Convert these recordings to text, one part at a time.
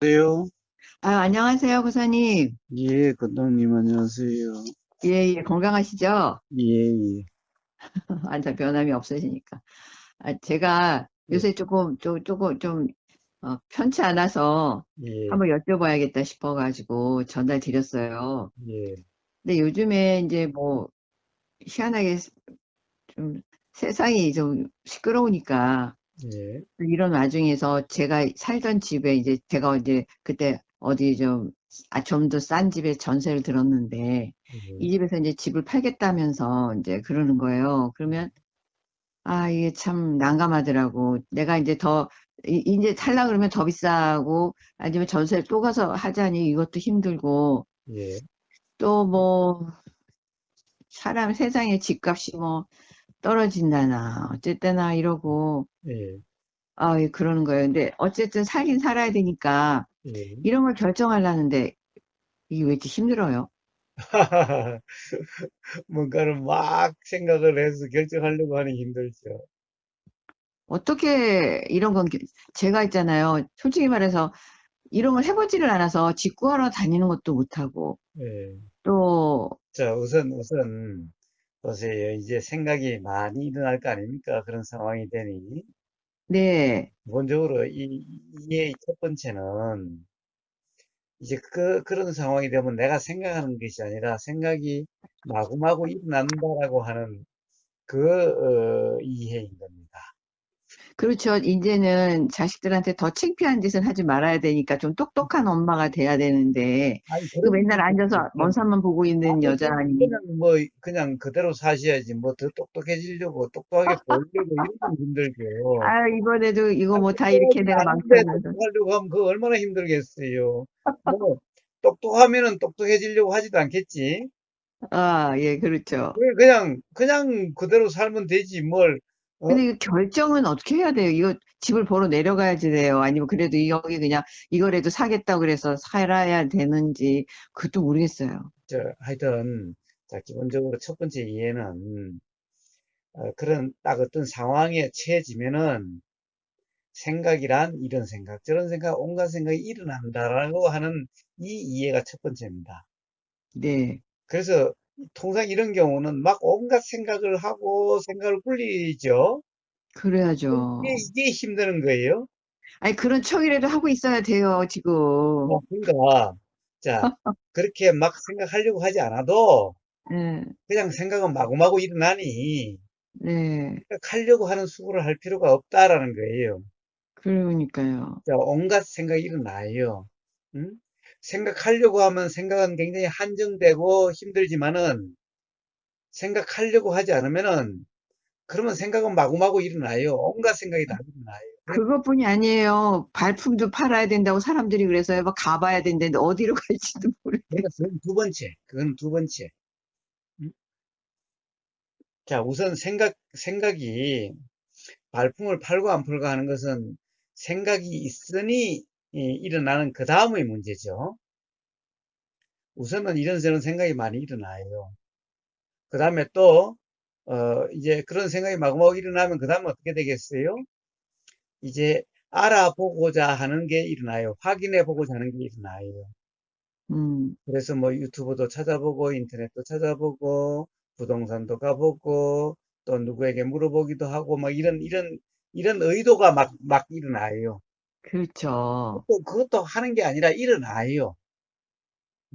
안녕하세요. 아, 안녕하세요, 고사님. 예, 건동님 안녕하세요. 예, 예, 건강하시죠? 예, 예, 완전 변함이 없으시니까. 아, 제가 예, 요새 조금, 좀, 조금, 좀, 어, 편치 않아서 예, 한번 여쭤봐야겠다 싶어가지고 전달 드렸어요. 예, 근데 요즘에 이제 뭐, 희한하게 좀 세상이 좀 시끄러우니까 예, 이런 와중에서 제가 살던 집에 이제 제가 이제 그때 어디 좀, 아, 좀 더 싼 집에 전세를 들었는데 예, 이 집에서 이제 집을 팔겠다면서 이제 그러는 거예요. 그러면 아, 이게 참 난감하더라고. 내가 이제 더 이- 이제 살라 그러면 더 비싸고 아니면 전세를 또 가서 하자니 이것도 힘들고 예, 또뭐 사람 세상에 집값이 뭐 떨어진다나 어쨌거나 이러고 예, 아, 예, 그러는 거예요. 근데 어쨌든 살긴 살아야 되니까 예. 이런 걸 결정하려는데 이게 왜 이렇게 힘들어요? 뭔가를 막 생각을 해서 결정하려고 하니 힘들죠. 어떻게 이런 건 겨- 제가 있잖아요. 솔직히 말해서 이런 걸 해보지를 않아서 직구하러 다니는 것도 못하고 예. 또 자, 우선, 우선, 보세요. 이제 생각이 많이 일어날 거 아닙니까? 그런 상황이 되니. 네, 기본적으로 이, 이의 첫 번째는 이제 그, 그런 상황이 되면 내가 생각하는 것이 아니라 생각이 마구마구 일어난다라고 하는 그 어, 이해인 겁니다. 그렇죠. 이제는 자식들한테 더 창피한 짓은 하지 말아야 되니까 좀 똑똑한 엄마가 돼야 되는데 아니 그 맨날 앉아서 먼 산만 보고 있는 아니 그- 여자니 그냥 뭐 그냥 그대로 사셔야지 뭐 더 똑똑해지려고 똑똑하게 보이려고 이러면 힘들죠. 아 이번에도 이거 아니 뭐다 이렇게 내가 망쳐놔서 똑똑하려고 하면 그거 얼마나 힘들겠어요. 뭐 똑똑하면은 똑똑해지려고 하지도 않겠지. 아, 예, 그렇죠. 그- 그냥 그냥 그대로 살면 되지 뭘. 어? 근데 이거 결정은 어떻게 해야 돼요? 이거 집을 보러 내려가야지 돼요? 아니면 그래도 이- 여기 그냥 이거라도 사겠다고 그래서 살아야 되는지 그것도 모르겠어요. 저 하여튼 자 기본적으로 첫 번째 이해는 어, 그런 딱 어떤 상황에 처해지면은 생각이란 이런 생각, 저런 생각, 온갖 생각이 일어난다라고 하는 이 이해가 첫 번째입니다. 네, 그래서 통상 이런 경우는 막 온갖 생각을 하고 생각을 굴리죠. 이게, 그래야죠. 이게 힘드는 거예요. 아니, 그런 척이라도 하고 있어야 돼요, 지금. 뭐, 그러니까, 자, 그렇게 막 생각하려고 하지 않아도 네, 그냥 생각은 마구마구 일어나니 네, 하려고 하는 수고를 할 필요가 없다라는 거예요. 그러니까요. 자, 온갖 생각이 일어나요. 응? 생각하려고 하면 생각은 굉장히 한정되고 힘들지만은 생각하려고 하지 않으면은 그러면 생각은 마구마구 일어나요. 온갖 생각이 다 일어나요. 그것뿐이 아니에요. 발품도 팔아야 된다고 사람들이 그래서 막 가봐야 된다는데 어디로 갈지도 모르겠어요. 그러니까 그건 두 번째. 그건 두 번째. 응? 자, 우선 생각, 생각이 발품을 팔고 안 팔고 하는 것은 생각이 있으니 이, 일어나는 그 다음의 문제죠. 우선은 이런저런 생각이 많이 일어나요. 그 다음에 또, 어, 이제 그런 생각이 마구마구 일어나면 그 다음에 어떻게 되겠어요? 이제 알아보고자 하는 게 일어나요. 확인해 보고자 하는 게 일어나요. 음, 그래서 뭐 유튜브도 찾아보고 인터넷도 찾아보고 부동산도 가보고 또 누구에게 물어보기도 하고 막 이런 이런 이런 의도가 막 막 일어나요. 그렇죠. 또 그것도 하는 게 아니라 일어나요.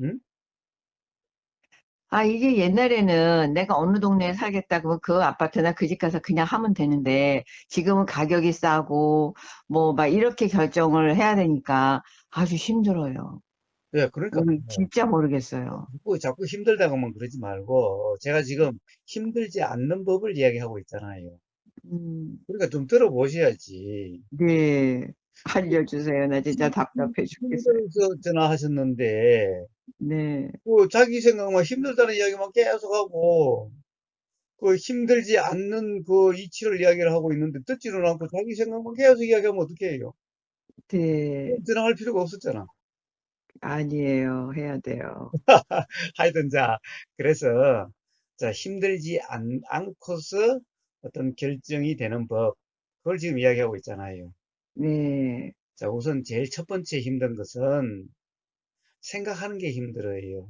응? 아, 이게 옛날에는 내가 어느 동네에 살겠다 그러면 그 아파트나 그 집 가서 그냥 하면 되는데 지금은 가격이 싸고 뭐 막 이렇게 결정을 해야 되니까 아주 힘들어요. 네, 그러니까 모르, 진짜 모르겠어요. 자꾸 자꾸 힘들다고만 그러지 말고 제가 지금 힘들지 않는 법을 이야기하고 있잖아요. 음, 그러니까 좀 들어보셔야지. 네. 알려주세요. 나 진짜 답답해 죽겠어요. 힘들어서 전화하셨는데 네. 그 자기 생각만 힘들다는 이야기만 계속 하고 그 힘들지 않는 그 이치를 이야기를 하고 있는데 듣지는 않고 자기 생각만 계속 이야기하면 어떻게 해요? 네. 전화할 필요가 없었잖아. 아니에요. 해야 돼요. 하여튼 자 그래서 자 힘들지 않, 않고서 어떤 결정이 되는 법 그걸 지금 이야기하고 있잖아요. 네. 자, 우선 제일 첫 번째 힘든 것은 생각하는 게 힘들어요.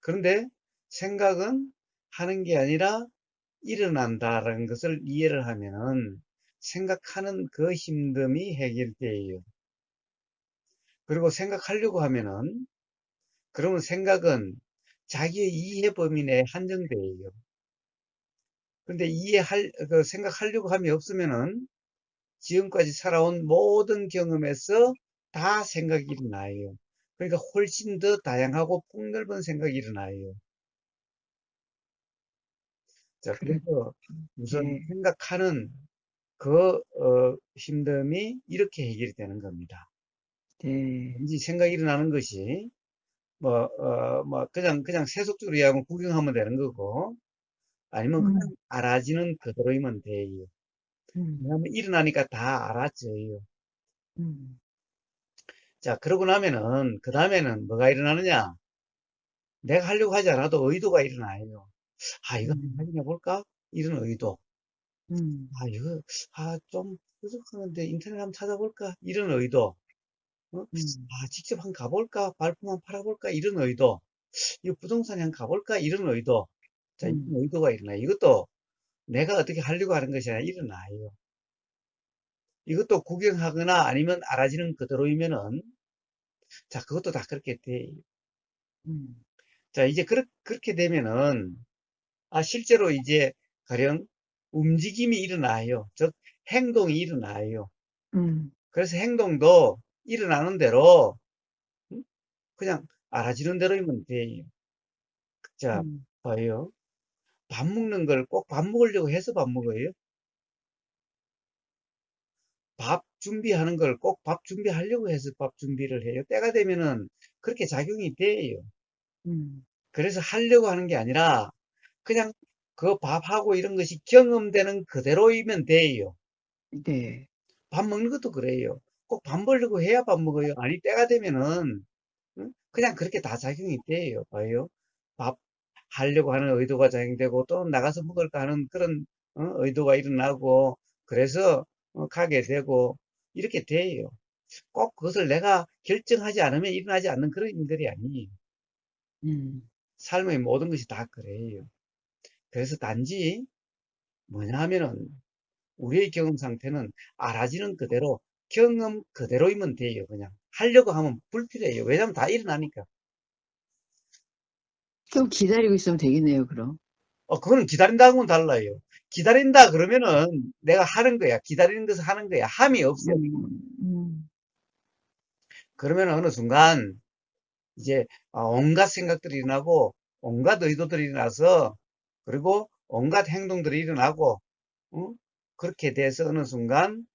그런데 생각은 하는 게 아니라 일어난다라는 것을 이해를 하면은 생각하는 그 힘듦이 해결돼요. 그리고 생각하려고 하면은 그러면 생각은 자기의 이해 범위 내에 한정돼요. 근데 이해할 그 생각하려고 함이 없으면은 지금까지 살아온 모든 경험에서 다 생각이 일어나요. 그러니까 훨씬 더 다양하고 폭넓은 생각이 일어나요. 자, 그래. 그래서 우선 네. 생각하는 그 어, 힘듦이 이렇게 해결이 되는 겁니다. 네. 단지 생각이 일어나는 것이 뭐, 어, 뭐 그냥 그냥 세속적으로 이해하면 구경하면 되는 거고 아니면 그냥 음, 알아지는 그대로이면 돼요. 음, 일어나니까 다 알아져요. 음, 자, 그러고 나면은 그 다음에는 뭐가 일어나느냐? 내가 하려고 하지 않아도 의도가 일어나요. 아, 이거 음, 확인해 볼까? 이런 의도. 음, 아, 이거 아, 좀 부족하는데 인터넷 한번 찾아볼까? 이런 의도. 어? 음, 아, 직접 한번 가볼까? 발품 한번 팔아볼까? 이런 의도. 이거 부동산에 한번 가볼까? 이런 의도. 자, 이런 음, 의도가 일어나요. 이것도 내가 어떻게 하려고 하는 것이 아니라 일어나요. 이것도 구경하거나 아니면 알아지는 그대로이면은, 자, 그것도 다 그렇게 돼. 음, 자, 이제 그렇, 그렇게 되면은, 아, 실제로 이제 가령 움직임이 일어나요. 즉, 행동이 일어나요. 음, 그래서 행동도 일어나는 대로, 음, 그냥 알아지는 대로이면 돼요. 자, 음. 봐요. 밥 먹는 걸 꼭 밥 먹으려고 해서 밥 먹어요. 밥 준비하는 걸 꼭 밥 준비하려고 해서 밥 준비를 해요. 때가 되면은 그렇게 작용이 돼요. 음, 그래서 하려고 하는 게 아니라 그냥 그 밥하고 이런 것이 경험되는 그대로이면 돼요. 네. 밥 먹는 것도 그래요. 꼭밥 먹으려고 해야 밥 먹어요. 아니, 때가 되면은 응? 그냥 그렇게 다 작용이 돼요. 봐요. 밥 하려고 하는 의도가 작용되고 또 나가서 먹을까 하는 그런 어, 의도가 일어나고 그래서 어, 가게 되고 이렇게 돼요. 꼭 그것을 내가 결정하지 않으면 일어나지 않는 그런 일들이 아니에요. 음, 삶의 모든 것이 다 그래요. 그래서 단지 뭐냐 하면은 우리의 경험 상태는 알아지는 그대로 경험 그대로이면 돼요. 그냥 하려고 하면 불필요해요. 왜냐하면 다 일어나니까. 좀 기다리고 있으면 되겠네요, 그럼. 어, 그거는 기다린다고는 달라요. 기다린다 그러면은 내가 하는 거야. 기다리는 것을 하는 거야. 함이 없어 요. 음, 음, 그러면 어느 순간 이제 아, 온갖 생각들이 일어나고 온갖 의도들이 일어나서 그리고 온갖 행동들이 일어나고 어? 그렇게 돼서 어느 순간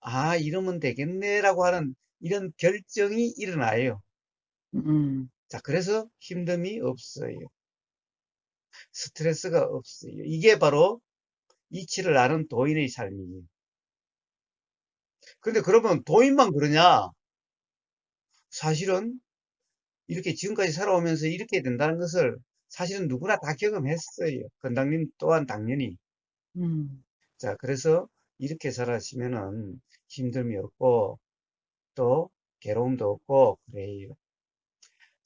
아 이러면 되겠네라고 하는 이런 결정이 일어나요. 음. 자 그래서 힘듦이 없어요. 스트레스가 없어요. 이게 바로 이치를 아는 도인의 삶이에요. 근데 그러면 도인만 그러냐? 사실은 이렇게 지금까지 살아오면서 이렇게 된다는 것을 사실은 누구나 다 경험했어요. 건당님 또한 당연히. 음. 자, 그래서 이렇게 살아시면은 힘듦이 없고 또 괴로움도 없고 그래요.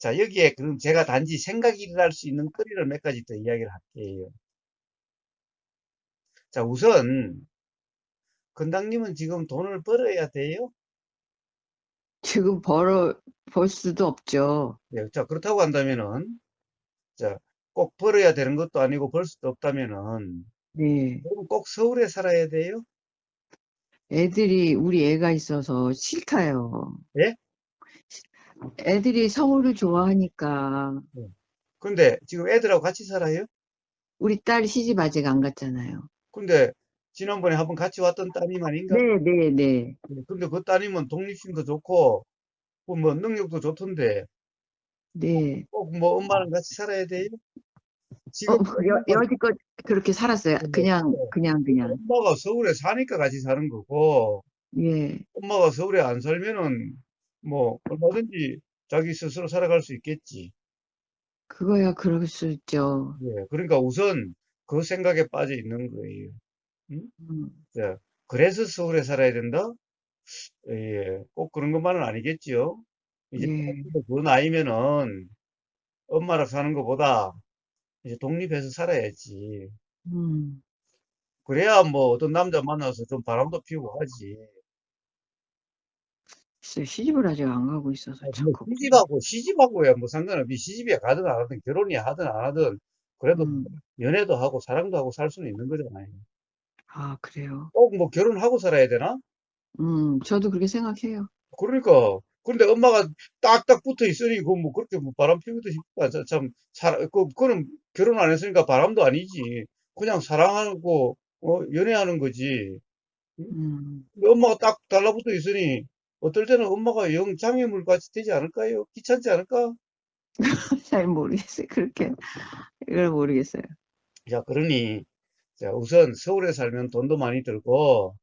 자, 여기에 그럼 제가 단지 생각이 일어날 수 있는 거리를 몇 가지 더 이야기를 할게요. 자, 우선 건당님은 지금 돈을 벌어야 돼요? 지금 벌어, 벌 수도 없죠. 네, 자, 그렇다고 한다면은 자, 꼭 벌어야 되는 것도 아니고 벌 수도 없다면은 네. 꼭 서울에 살아야 돼요? 애들이, 우리 애가 있어서 싫다요. 예? 애들이 서울을 좋아하니까, 네. 근데 지금 애들하고 같이 살아요? 우리 딸 시집 아직 안 갔잖아요. 근데 지난번에 한번 같이 왔던 따님 아닌가? 네, 네, 네. 네, 근데 그 따님은 독립심도 좋고 그뭐 능력도 좋던데 네. 꼭 뭐 엄마랑 같이 살아야 돼요? 어, 지금 여, 엄마가, 여지껏 그렇게 살았어요. 그냥, 그냥, 그냥. 엄마가 서울에 사니까 같이 사는 거고 예. 엄마가 서울에 안 살면은 뭐 얼마든지 자기 스스로 살아갈 수 있겠지. 그거야, 그럴 수 있죠. 예, 그러니까 우선 그 생각에 빠져 있는 거예요. 응? 음, 자, 그래서 서울에 살아야 된다? 예, 꼭 그런 것만은 아니겠지요. 이제 예, 그 나이면은 엄마랑 사는 것보다 이제 독립해서 살아야지. 음, 그래야 뭐 어떤 남자 만나서 좀 바람도 피우고 하지. 글쎄, 시집을 아직 안 가고 있어서 아, 참뭐 걱정. 시집하고 시집하고야 뭐 상관없이 시집에 가든 안 하든 결혼이 하든 안 하든 그래도 음, 연애도 하고 사랑도 하고 살 수는 있는 거잖아요. 아, 그래요. 꼭 뭐 결혼하고 살아야 되나? 음, 저도 그렇게 생각해요. 그러니까 그런데 엄마가 딱딱 붙어 있으니 그뭐 그렇게 뭐 바람. 저 참, 사, 그, 그는 결혼 안 했으니까 바람도 아니지. 그냥 사랑하고 어, 연애하는 거지. 응? 음, 근데 엄마가 딱 달라붙어 있으니 어떨 때는 엄마가 영 장애물 같이 되지 않을까요? 귀찮지 않을까? 잘 모르겠어요. 그렇게, 이걸 모르겠어요. 자, 그러니 자, 우선 서울에 살면 돈도 많이 들고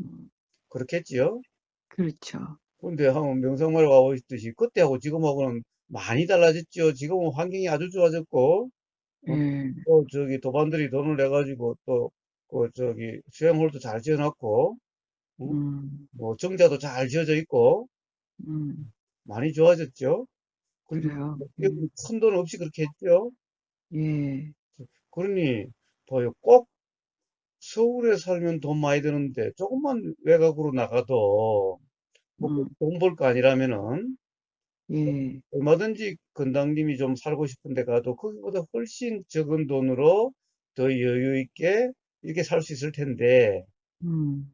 음, 그렇겠지요? 그렇죠. 근데 한 명성말 와보셨듯이 그때하고 지금하고는 많이 달라졌죠. 지금은 환경이 아주 좋아졌고 어, 예, 또 저기 도반들이 돈을 내 가지고 또 그 저기 수영홀도 잘 지어놨고 어? 음, 뭐 정자도 잘 지어져 있고 음, 많이 좋아졌죠. 근데 그래요. 음, 큰돈 없이 그렇게 했죠. 예, 그러니 봐요. 꼭 서울에 살면 돈 많이 드는데 조금만 외곽으로 나가도 뭐 음, 돈벌 거 아니라면은 예, 얼마든지 건당님이 좀 살고 싶은 데 가도 거기보다 훨씬 적은 돈으로 더 여유 있게 이렇게 살 수 있을 텐데 음, 자,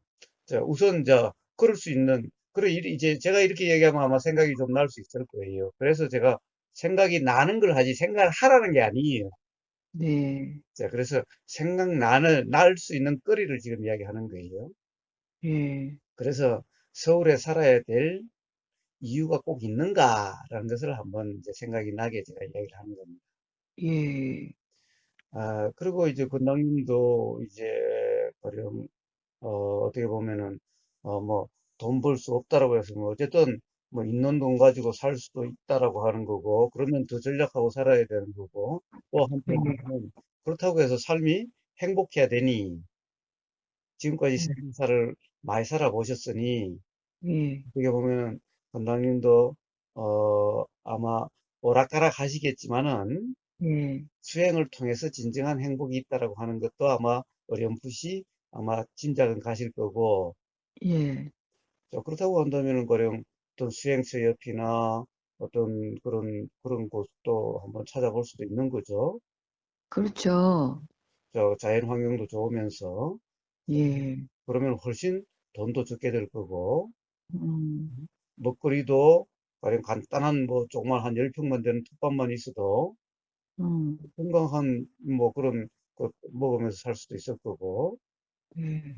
우선 자 그럴 수 있는 그래 이- 이제 제가 이렇게 얘기하면 아마 생각이 좀 날 수 있을 거예요. 그래서 제가 생각이 나는 걸 하지 생각을 하라는 게 아니에요. 네, 자, 그래서 생각나는 날 수 있는 거리를 지금 이야기하는 거예요. 예, 그래서 서울에 살아야 될 이유가 꼭 있는가라는 것을 한번 이제 생각이 나게 제가 이야기를 하는 겁니다. 예, 아, 그리고 이제 권장님도 이제 가령 어, 어떻게 보면은 어, 뭐 돈 벌 수 없다라고 해서 뭐 어쨌든 뭐 있는 돈 가지고 살 수도 있다라고 하는 거고 그러면 더 전략하고 살아야 되는 거고 또 예, 한편으로는 그렇다고 해서 삶이 행복해야 되니? 지금까지 생사를 많이 살아보셨으니? 예, 어떻게 보면 권장님도 어, 아마 오락가락 하시겠지만은 예, 수행을 통해서 진정한 행복이 있다라고 하는 것도 아마 어렴풋이 아마 짐작은 가실 거고, 예, 자, 그렇다고 한다면은 가령 어떤 수행처 옆이나 어떤 그런, 그런 곳도 한번 찾아볼 수도 있는 거죠. 그렇죠. 저 자연 환경도 좋으면서, 예, 그러면 훨씬 돈도 적게 들 거고, 음, 먹거리도 가령 간단한 뭐 조그만 한 10평만 되는 텃밭만 있어도 음, 건강한 뭐 그런 것 먹으면서 살 수도 있을 거고, 예,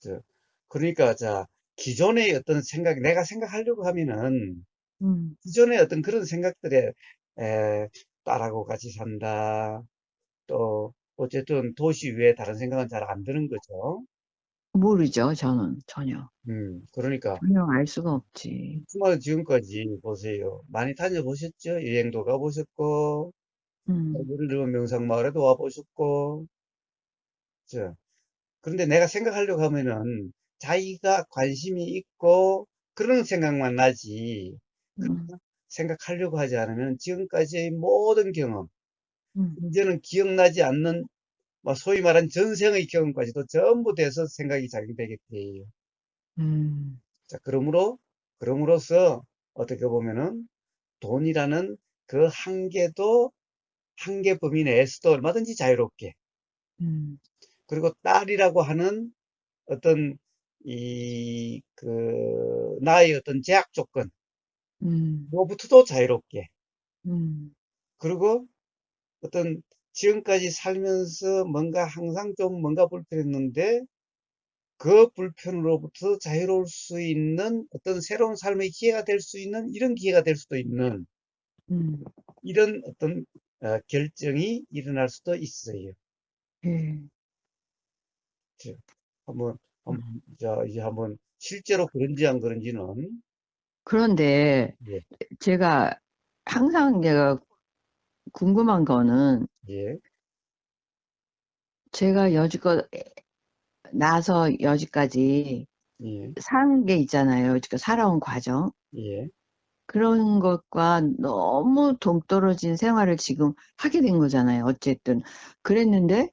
저, 그러니까, 자, 기존의 어떤 생각, 내가 생각하려고 하면은, 음, 기존의 어떤 그런 생각들에, 에, 딸하고 같이 산다. 또, 어쨌든 도시 외에 다른 생각은 잘 안 드는 거죠. 모르죠, 저는 전혀. 음, 그러니까, 전혀 알 수가 없지. 주말 지금까지 보세요. 많이 다녀보셨죠? 여행도 가보셨고, 음, 예를 들면 명상마을에도 와보셨고, 저, 그런데 내가 생각하려고 하면은, 자기가 관심이 있고, 그런 생각만 나지. 음, 생각하려고 하지 않으면 지금까지의 모든 경험, 음, 이제는 기억나지 않는 뭐 소위 말한 전생의 경험까지도 전부 돼서 생각이 작용되게 돼요. 음, 자, 그러므로, 그럼으로써 어떻게 보면은 돈이라는 그 한계도 한계 범위 내에서도 얼마든지 자유롭게 음, 그리고 딸이라고 하는 어떤 이, 그, 나의 어떤 제약 음, 조건으로부터도 자유롭게 음, 그리고 어떤 지금까지 살면서 뭔가 항상 좀 뭔가 불편했는데 그 불편으로부터 자유로울 수 있는 어떤 새로운 삶의 기회가 될 수 있는 이런 기회가 될 수도 있는 음, 이런 어떤 어, 결정이 일어날 수도 있어요. 예. 자, 한번, 한번 자, 이제 한번 실제로 그런지 안 그런지는 그런데 예, 제가 항상 내가 궁금한 거는 예, 제가 여지껏 나서 여지까지 예, 산 게 있잖아요. 그러니까 살아온 과정. 예, 그런 것과 너무 동떨어진 생활을 지금 하게 된 거잖아요. 어쨌든. 그랬는데 음,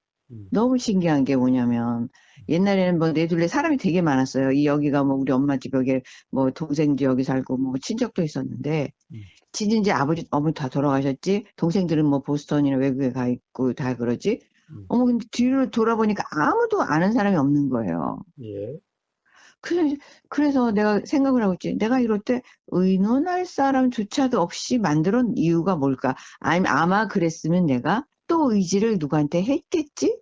너무 신기한 게 뭐냐면 옛날에는 뭐 내 둘레 사람이 되게 많았어요. 이 여기가 뭐 우리 엄마 집 여기 뭐 동생 도 여기 살고 뭐 친척도 있었는데 음. 지금 이제 아버지 어머니 다 돌아가셨지. 동생들은 뭐 보스턴이나 외국에 가 있고 다 그러지. 음. 어머 근데 뒤를 돌아보니까 아무도 아는 사람이 없는 거예요. 예, 그래, 그래서 내가 생각을 하고 있지. 내가 이럴 때 의논할 사람조차도 없이 만들어 이유가 뭘까? 아니면 아마 그랬으면 내가 또 의지를 누구한테 했겠지?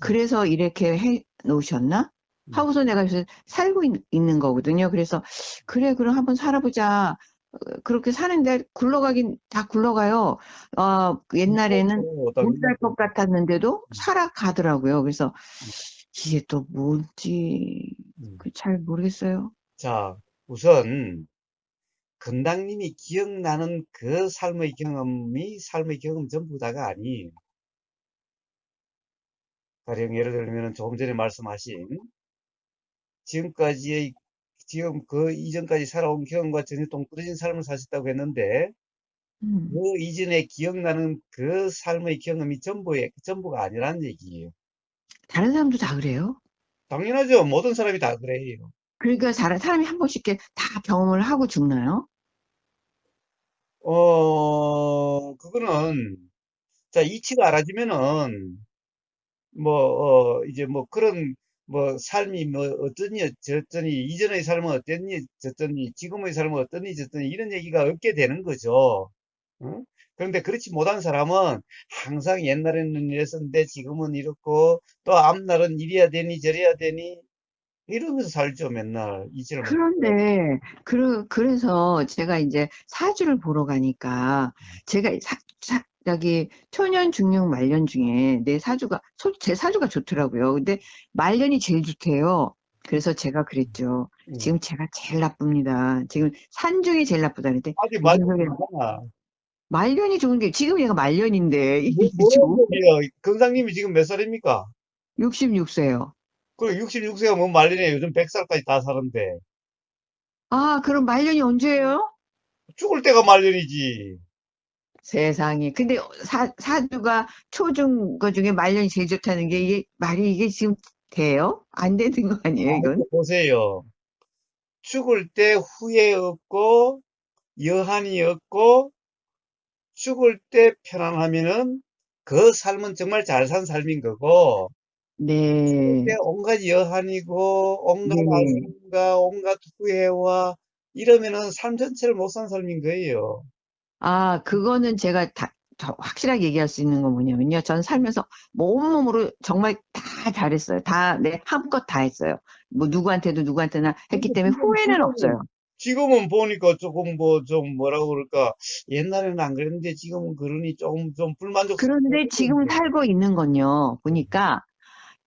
그래서 이렇게 해 놓으셨나? 음. 하고서 내가 요새 살고 있, 는 거거든요. 그래서 그래, 그럼 한번 살아보자. 어, 그렇게 사는데 굴러가긴 다 굴러가요. 어, 옛날에는 또 어떤 못살 것 같았는데도 살아가더라고요. 그래서 음. 이게 또 뭔지 음. 그잘 모르겠어요. 자, 우선 건당님이 기억나는 그 삶의 경험이 삶의 경험 전부다가 아니에요. 가령 예를 들면 조금 전에 말씀하신 지금까지의 지금 그 이전까지 살아온 경험과 전혀 동떨어진 삶을 사셨다고 했는데 음, 그 이전에 기억나는 그 삶의 경험이 전부의 전부가 아니라는 얘기예요. 다른 사람도 다 그래요? 당연하죠. 모든 사람이 다 그래요. 그러니까 사람, 사람이 한 번씩 이렇게 다 경험을 하고 죽나요? 어, 그거는 자 이치가 알아지면은 뭐, 어, 이제 뭐 그런, 뭐, 삶이 뭐 어떠니, 저떠니, 이전의 삶은 어땠니, 저떠니, 지금의 삶은 어떠니, 저떠니, 이런 얘기가 없게 되는 거죠. 어? 그런데 그렇지 못한 사람은 항상 옛날에는 이랬었는데 지금은 이렇고, 또 앞날은 이래야 되니, 저래야 되니, 이러면서 살죠, 맨날. 못. 그런데, 그, 그래서 제가 이제 사주를 보러 가니까, 제가 사, 사, 여기 초년, 중년, 말년 중에 내 사주가, 소- 제 사주가 좋더라고요. 근데 말년이 제일 좋대요. 그래서 제가 그랬죠. 음. 지금 제가 제일 나쁩니다. 지금 산 중에 제일 나쁘다 많이 소리야. 많아. 말년이 좋은 게, 지금 얘가 말년인데, 뭐, 지금 뭐라는 얘기예요? 건상님이 지금 몇 살입니까? 66세요. 그리고 66세가 뭐 말년이에요. 요즘 100살까지 다 사는데. 아, 그럼 말년이 언제예요? 죽을 때가 말년이지. 세상에. 근데 사, 사주가 초중 거 중에 말년이 제일 좋다는 게 이게 말이 이게 지금 돼요? 안 되는 거 아니에요, 이건? 보세요. 죽을 때 후회 없고, 여한이 없고, 죽을 때 편안하면은 그 삶은 정말 잘 산 삶인 거고, 네. 때 온갖 여한이고, 온갖 네. 아픔과 온갖 후회와 이러면은 삶 전체를 못 산 삶인 거예요. 아, 그거는 제가 다, 더 확실하게 얘기할 수 있는 건 뭐냐면요. 전 살면서 뭐 온몸으로 정말 다 잘했어요. 다, 네, 한껏 다 했어요. 뭐 누구한테도 누구한테나 했기 때문에 후회는 없어요. 지금은 보니까 조금 뭐 좀 뭐라고 그럴까, 옛날에는 안 그랬는데 지금은 그러니 조금 좀 불만족스러워. 그런데 지금 살고 있는 건요. 보니까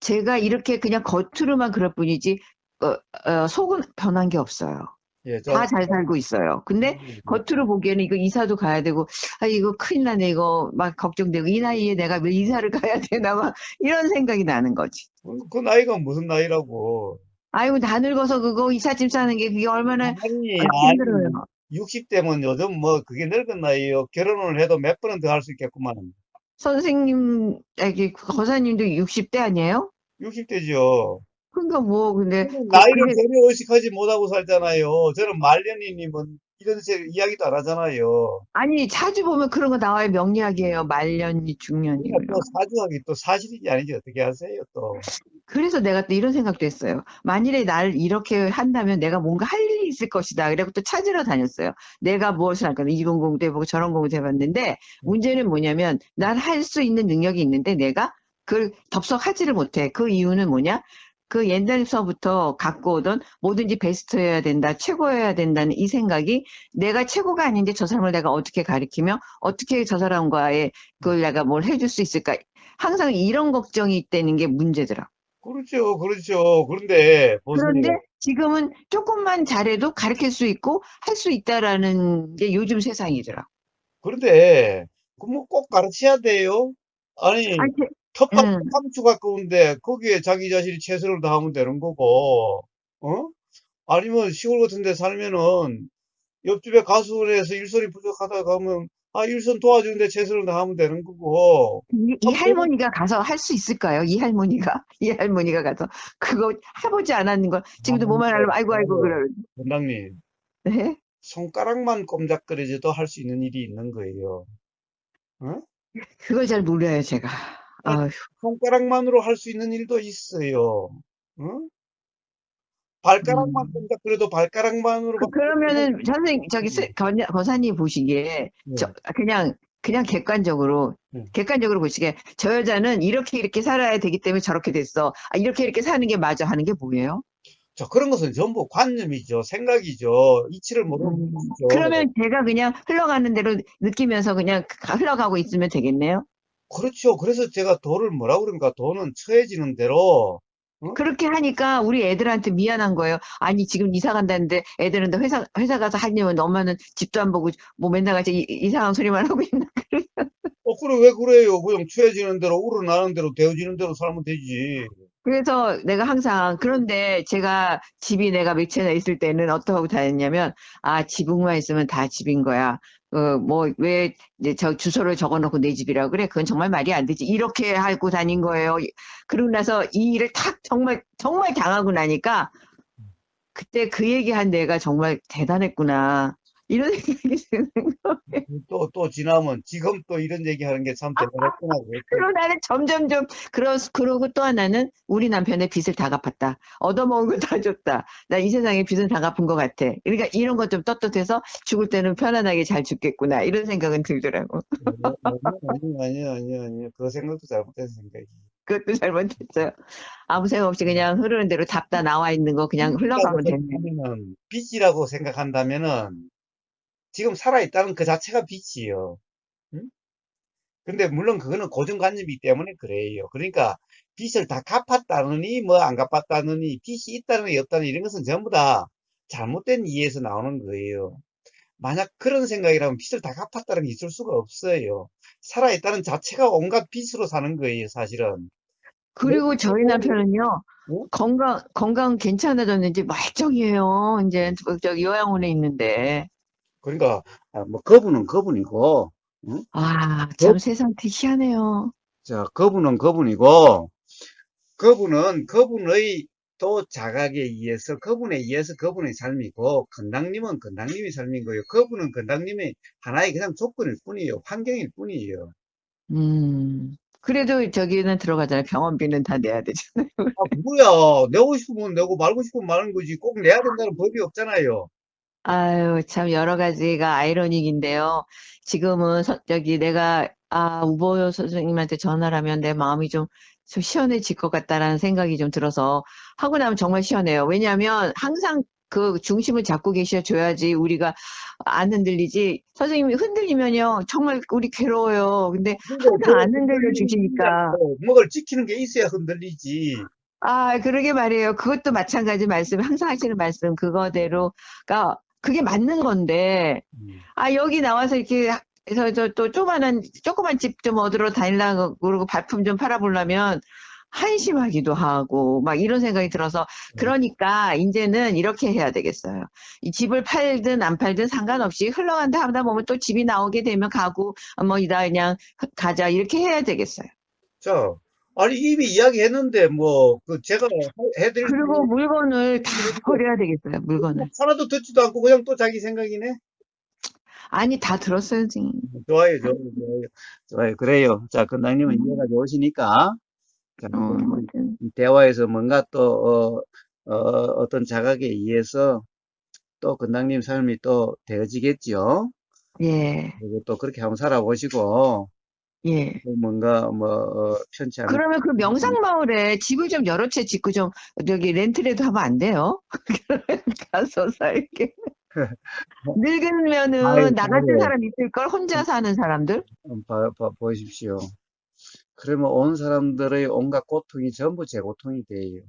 제가 이렇게 그냥 겉으로만 그럴 뿐이지, 어, 어, 속은 변한 게 없어요. 예, 저, 다잘 살고 있어요. 근데 겉으로 보기에는 이거 이사도 가야 되고, 아, 이거 큰일 나네, 이거 막 걱정되고, 이 나이에 내가 왜 이사를 가야 되나, 막 이런 생각이 나는 거지. 그 나이가 무슨 나이라고. 아이고, 다 늙어서 그거 이삿짐 싸는 게 그게 얼마나 아니, 아, 힘들어요. 60대면 요즘 뭐 그게 늙은 나이요. 결혼을 해도 몇 번은 더 할 수 있겠구만. 선생님, 여기 거사님도 60대 아니에요? 60대죠. 그러니까 뭐, 근데, 그- 나이를 그게- 전혀 의식하지 못하고 살잖아요. 저는 말년이님은 이런 세- 이야기도 안 하잖아요. 아니, 자주 보면 그런 거 나와요. 명리학이에요. 말년이, 중년이. 그러니까 또 사주하기 또 사실이지 아니지 어떻게 하세요 또. 그래서 내가 또 이런 생각도 했어요. 만일에 날 이렇게 한다면 내가 뭔가 할 일이 있을 것이다. 그래고 또 찾으러 다녔어요. 내가 무엇을 할까? 이런 공부도 해보고 저런 공부도 해봤는데, 문제는 뭐냐면, 난 할 수 있는 능력이 있는데, 내가 그걸 덥석하지를 못해. 그 이유는 뭐냐? 그 옛날서부터 갖고 오던 뭐든지 베스트여야 된다, 최고여야 된다는 이 생각이 내가 최고가 아닌데 저 사람을 내가 어떻게 가리키며 어떻게 저 사람과의 그걸 내가 뭘 해줄 수 있을까? 항상 이런 걱정이 있다는 게 문제더라. 그렇죠, 그렇죠. 그런데. 그런데 지금은 조금만 잘해도 가르칠 수 있고 할 수 있다라는 게 요즘 세상이더라. 그런데 그뭐꼭 가르쳐야 돼요? 아니 아니, 제- 텃밭 음. 상추 가까운데 거기에 자기 자신이 최선을 다하면 되는 거고, 어? 아니면 시골 같은 데 살면은 옆집에 가수원에서 일손이 부족하다 가면 아 일손 도와주는데 최선을 다하면 되는 거고 이, 이 할머니가 가서 할 수 있을까요? 이 할머니가 이 할머니가 가서 그거 해보지 않았는 걸 지금도 뭐만 하려면 아이고 아이고 그래. 원장님 네? 손가락만 꼼짝거리져도 할 수 있는 일이 있는 거예요. 어? 그걸 잘 몰라요 제가. 아휴. 손가락만으로 할 수 있는 일도 있어요. 어? 발가락만 음. 꼼짝거려도 발가락만으로 그, 그러면은 선생님 저기 스- 권- 권사님 보시기에 네. 저 그냥 그냥 객관적으로 네. 객관적으로 보시기에 저 여자는 이렇게 이렇게 살아야 되기 때문에 저렇게 됐어. 아, 이렇게 이렇게 사는 게 맞아 하는 게 뭐예요? 자, 그런 것은 전부 관념이죠. 생각이죠. 이치를 모르는 음, 거죠. 그러면 제가 그냥 흘러가는 대로 느끼면서 그냥 가- 흘러가고 있으면 되겠네요. 그렇죠. 그래서 제가 도를 뭐라 그러니까 도는 처해지는 대로 그렇게 하니까 우리 애들한테 미안한 거예요. 아니 지금 이사 간다는데 애들은 다 회사 회사 가서 하려면 엄마는 집도 안 보고 뭐 맨날 같이 이- 이상한 소리만 하고 있나? 어, 그래, 왜 그래요? 그냥 처해지는 대로, 우러나는 대로, 되어지는 대로 살면 되지. 그래서 내가 항상 그런데 제가 집이 내가 몇 채나 있을 때는 어떠하고 다녔냐면 아 지붕만 있으면 다 집인 거야. 어 뭐왜 이제 저 주소를 적어놓고 내 집이라고 그래? 그건 정말 말이 안 되지. 이렇게 하고 다닌 거예요. 그러고 나서 이 일을 탁 정말 정말 당하고 나니까 그때 그 얘기한 내가 정말 대단했구나. 이런 생각이 드는 거. 또, 또 지나면 지금 또 이런 얘기 하는 게 참 대단했구나. 그랬죠. 그리고 나는 점점점 그러 그러고 또 하나는 우리 남편의 빚을 다 갚았다. 얻어먹은 거다 줬다. 나 이 세상에 빚은 다 갚은 것 같아. 그러니까 이런 것 좀 떳떳해서 죽을 때는 편안하게 잘 죽겠구나. 이런 생각은 들더라고. 아니요, 아니요, 아니요, 아니요. 그 생각도 잘못된 생각이. 그것도 잘못했어요. 아무 생각 없이 그냥 흐르는 대로 답다 나와 있는 거 그냥 흘러가면 되네. 빚이라고 생각한다면은 지금 살아있다는 그 자체가 빚이에요. 응? 근데 물론 그거는 고정관념이기 때문에 그래요. 그러니까 빚을 다 갚았다느니 뭐 안 갚았다느니 빚이 있다느니 없다느니 이런 것은 전부 다 잘못된 이해에서 나오는 거예요. 만약 그런 생각이라면 빚을 다 갚았다는 게 있을 수가 없어요. 살아있다는 자체가 온갖 빚으로 사는 거예요, 사실은. 그리고 저희 남편은요, 어? 건강, 건강 괜찮아졌는지 멀쩡해요. 이제 저기 요양원에 있는데. 그러니까 아, 뭐 거부는 거부이고 아, 참 세상 되게 희한해요. 자, 거부는 거부이고, 거부는 그분의 또 자각에 의해서, 그분에 의해서 그분의 삶이고, 건당님은 건당님의 삶인 거예요. 그분은 건당님의 하나의 그냥 조건일 뿐이에요. 환경일 뿐이에요. 음. 그래도 저기는 들어가잖아요. 병원비는 다 내야 되잖아요. 아, 뭐야. 내고 싶으면 내고 말고 싶으면 마는 거지. 꼭 내야 된다는 법이 없잖아요. 아유, 참 여러 가지가 아이러닉인데요. 지금은 서- 저기 내가 아, 우보 선생님한테 전화를 하면 내 마음이 좀, 좀 시원해질 것 같다라는 생각이 좀 들어서 하고 나면 정말 시원해요. 왜냐하면 항상 그 중심을 잡고 계셔줘야지 우리가 안 흔들리지. 선생님이 흔들리면요, 정말 우리 괴로워요. 근데 항상 안 흔들려 주시니까. 뭐를 지키는 게 있어야 흔들리지. 아, 그러게 말이에요. 그것도 마찬가지 말씀, 항상 하시는 말씀, 그거대로가, 그게 맞는 건데, 음. 아, 여기 나와서 이렇게, 해서 저또 조그마한, 조그만 집 좀 얻으러 다니려고, 그러고 발품 좀 팔아보려면, 한심하기도 하고, 막 이런 생각이 들어서, 그러니까, 이제는 이렇게 해야 되겠어요. 이 집을 팔든 안 팔든 상관없이 흘러간다 하다 보면 또 집이 나오게 되면 가고, 뭐, 이다 그냥 가자, 이렇게 해야 되겠어요. 자, 아니, 이미 이야기했는데, 뭐, 그, 제가 해드릴 그리고 물건을 다 버려야 되겠어요, 뭐 물건을. 하나도 듣지도 않고 그냥 또 자기 생각이네? 아니, 다 들었어요, 선생님. 좋아요, 좋아요, 좋아요. 좋아요. 그래요. 자, 건당님은 이해가 좋으시니까, 자, 어, 아무튼. 대화에서 뭔가 또, 어, 어, 떤 자각에 의해서 또 건당님 삶이 또 되어지겠죠. 예, 그리고 또 그렇게 한번 살아보시고, 예. 또 뭔가, 뭐, 어, 편치 않은. 그러면 그 명상 마을에 집을 좀 여러 채 짓고 좀, 저기, 렌트라도 하면 안 돼요? 가서 살게. 늙으면은 아이, 나 같은 그래. 사람 있을 걸? 혼자 사는 사람들? 한번 봐, 봐, 보십시오. 그러면 온 사람들의 온갖 고통이 전부 제 고통이 돼요.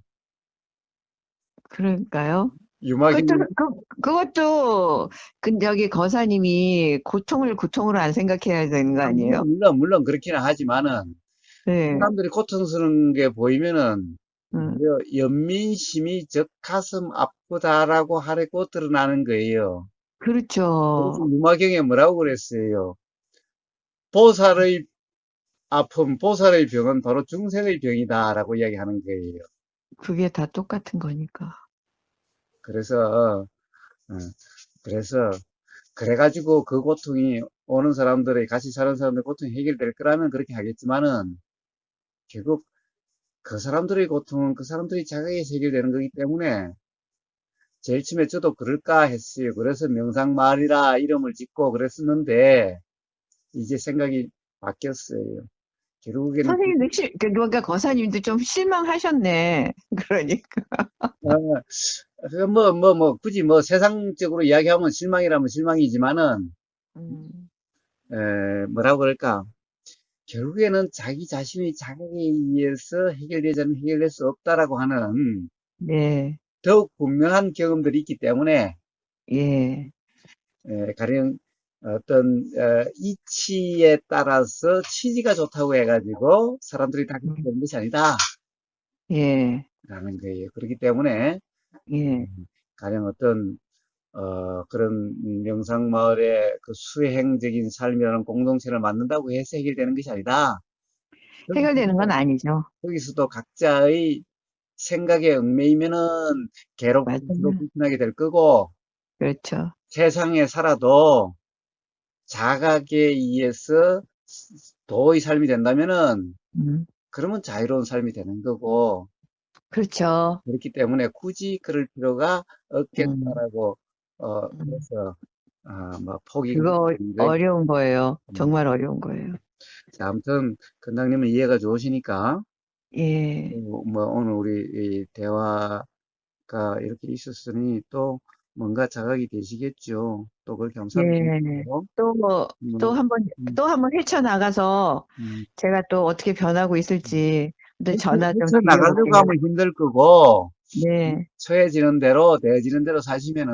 그러니까요. 유마김, 그것도, 그, 그것도, 그, 저기, 거사님이 고통을 고통으로 안 생각해야 되는 거 아니에요? 물론, 물론 그렇기는 하지만은, 네. 사람들이 고통스러운 게 보이면은, 응. 여- 연민심이 적 가슴 아프다라고 하려고 드러나는 거예요. 그렇죠. 유마경에 뭐라고 그랬어요? 보살의 아픔, 보살의 병은 바로 중생의 병이다라고 이야기하는 거예요. 그게 다 똑같은 거니까. 그래서, 어, 그래서, 그래가지고 그 고통이 오는 사람들의, 같이 사는 사람들의 고통이 해결될 거라면 그렇게 하겠지만은, 결국 그 사람들의 고통은 그 사람들이 자각에서 해결되는 거기 때문에, 제일 처음에 저도 그럴까 했어요. 그래서 명상마을이라 이름을 짓고 그랬었는데, 이제 생각이 바뀌었어요. 결국에는, 선생님도 실, 그러니까 거사님도 좀 실망하셨네. 그러니까. 어, 그 뭐, 뭐, 뭐, 굳이 뭐 세상적으로 이야기하면 실망이라면 실망이지만은, 음, 에, 뭐라고 그럴까. 결국에는 자기 자신의 자각에 의해서 해결되지 않으면 해결될 수 없다라고 하는 네, 더욱 분명한 경험들이 있기 때문에, 예, 에, 가령 어떤, 어, 이치에 따라서 취지가 좋다고 해가지고 사람들이 다 그렇게 음, 되는 것이 아니다. 예, 라는 거예요. 그렇기 때문에, 예, 가령 어떤 어, 그런 명상 마을의 그 수행적인 삶이라는 공동체를 만든다고 해서 해결되는 것이 아니다. 해결되는 건 아니죠. 거기서도 각자의 생각에 얽매이면은 괴롭고. 불편하게 될 거고, 그렇죠. 세상에 살아도 자각에 의해서 도의 삶이 된다면은, 음, 그러면 자유로운 삶이 되는 거고, 그렇죠. 그렇기 때문에 굳이 그럴 필요가 음, 없겠다라고, 어, 음. 그래서, 아, 뭐, 포기가 그거 어려운 거예요. 음. 정말 어려운 거예요. 자, 아무튼 건장님은 이해가 좋으시니까 예, 어, 뭐 오늘 우리 이 대화가 이렇게 있었으니 또 뭔가 자각이 되시겠죠. 또 그렇게 한번 예. 삼으시고 또 뭐, 또 음, 한번, 음, 또 한번 헤쳐 나가서 음. 제가 또 어떻게 변하고 있을지 또 전화 좀 헤쳐 나가려고 드려볼게요. 하면 힘들 거고 네, 처해지는 대로 되어지는 대로 사시면은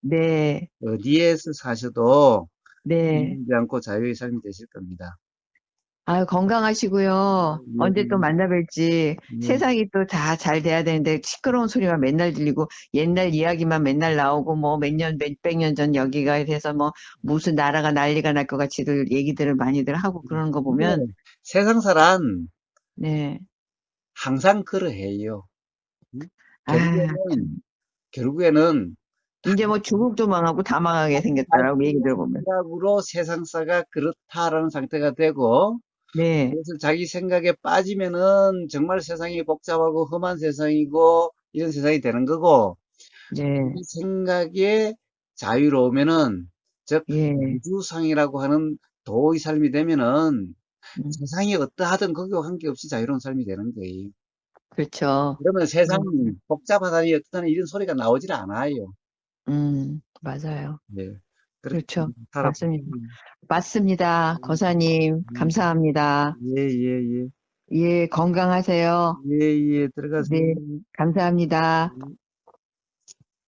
네, 어디에서 사셔도 네. 힘들지 않고 자유의 삶이 되실 겁니다. 아유, 건강하시고요. 예, 언제 또 만나 뵐지. 예, 세상이 또 다 잘 돼야 되는데 시끄러운 소리만 맨날 들리고 옛날 이야기만 맨날 나오고 뭐 몇 년, 몇백 년 전 여기가 돼서 뭐 무슨 나라가 난리가 날 것 같이들 얘기들을 많이들 하고 그러는 거 보면 근데 세상 사람 네. 항상 그러해요. 음? 아, 결국에는 참. 결국에는 이제 뭐 중국도 망하고 다 망하게 생겼더라고 얘기 들어보면. 생각으로 세상사가 그렇다라는 상태가 되고, 네, 그래서 자기 생각에 빠지면은 정말 세상이 복잡하고 험한 세상이고, 이런 세상이 되는 거고, 네, 자기 생각에 자유로우면은, 즉, 예, 우주상이라고 하는 도의 삶이 되면은, 음, 세상이 어떠하든 거기와 관계없이 자유로운 삶이 되는 거예요. 그렇죠. 그러면 세상이 음, 복잡하다니 어떠다니 이런 소리가 나오질 않아요. 음, 맞아요. 네. 그렇죠. 살아보면, 맞습니다. 맞습니다. 음, 거사님, 음, 감사합니다. 예, 예, 예. 예, 건강하세요. 예, 예, 들어가세요. 네, 감사합니다. 예.